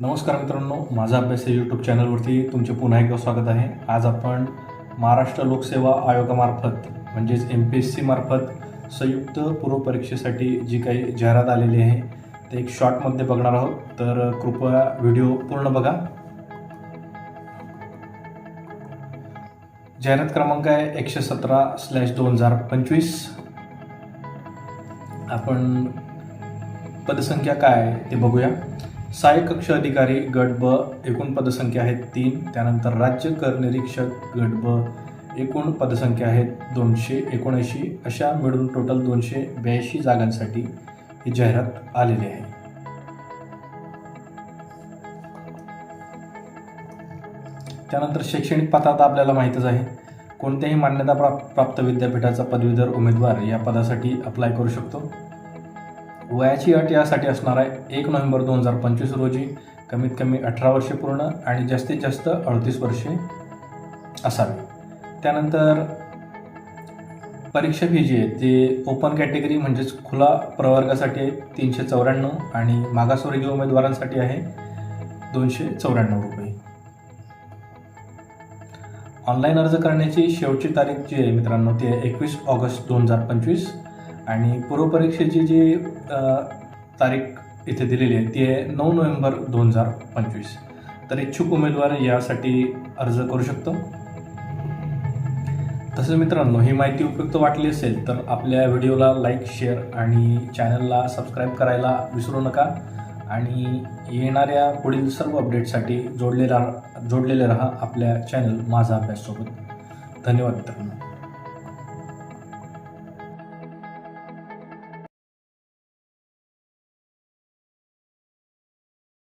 नमस्कार मित्रांनो माझा अभ्यास या यूट्यूब चॅनलवरती तुमचे पुन्हा एकदा स्वागत आहे. आज आपण महाराष्ट्र लोकसेवा आयोगामार्फत म्हणजेच एम पी एस सीमार्फत संयुक्त संयुक्त पूर्वपरीक्षेसाठी जी काही जाहिरात आलेली आहे ते एक शॉर्टमध्ये बघणार आहोत. तर कृपया व्हिडिओ पूर्ण बघा. जाहिरात क्रमांक आहे एकशे सतरा स्लॅश दोन हजार पंचवीस. आपण पदसंख्या काय आहे ते बघूया. सहाय्यक कक्ष अधिकारी गट ब एकूण पदसंख्या आहेत तीन. त्यानंतर राज्य कर निरीक्षक गट ब एकूण पदसंख्या आहेत दोनशे एकोणऐंशी. अशा मिळून टोटल दोनशे ब्याऐंशी जागांसाठी ही जाहिरात आलेली आहे. त्यानंतर शैक्षणिक पात्रता आपल्याला माहीतच आहे. कोणत्याही मान्यता प्राप्त विद्यापीठाचा पदवीधर उमेदवार या पदासाठी अप्लाय करू शकतो. वयाची अट यासाठी असणार आहे. एक नोव्हेंबर दोन हजार पंचवीस रोजी कमीत कमी अठरा वर्षे पूर्ण आणि जास्तीत जास्त अडतीस वर्षे असावी. त्यानंतर परीक्षा फी जी आहे ती ओपन कॅटेगरी म्हणजेच खुला प्रवर्गासाठी आहे तीनशे चौऱ्याण्णव आणि मागासवर्गीय उमेदवारांसाठी आहे दोनशे चौऱ्याण्णव रुपये. ऑनलाईन अर्ज करण्याची शेवटची तारीख जी आहे मित्रांनो ती आहे एकवीस ऑगस्ट दोन हजार पंचवीस. आणि पूर्वपरीक्षेची जी तारीख इथे दिलेली आहे ती आहे नऊ नोव्हेंबर दोन हजार पंचवीस. तर इच्छुक उमेदवार यासाठी अर्ज करू शकतो. तसेच मित्रांनो ही माहिती उपयुक्त वाटली असेल तर आपल्या व्हिडिओला लाईक शेअर आणि चॅनलला सबस्क्राईब करायला विसरू नका. आणि येणाऱ्या पुढील सर्व अपडेटसाठी जोडले राहा जोडलेले राहा आपल्या चॅनल माझा अभ्याससोबत धन्यवाद मित्रांनो.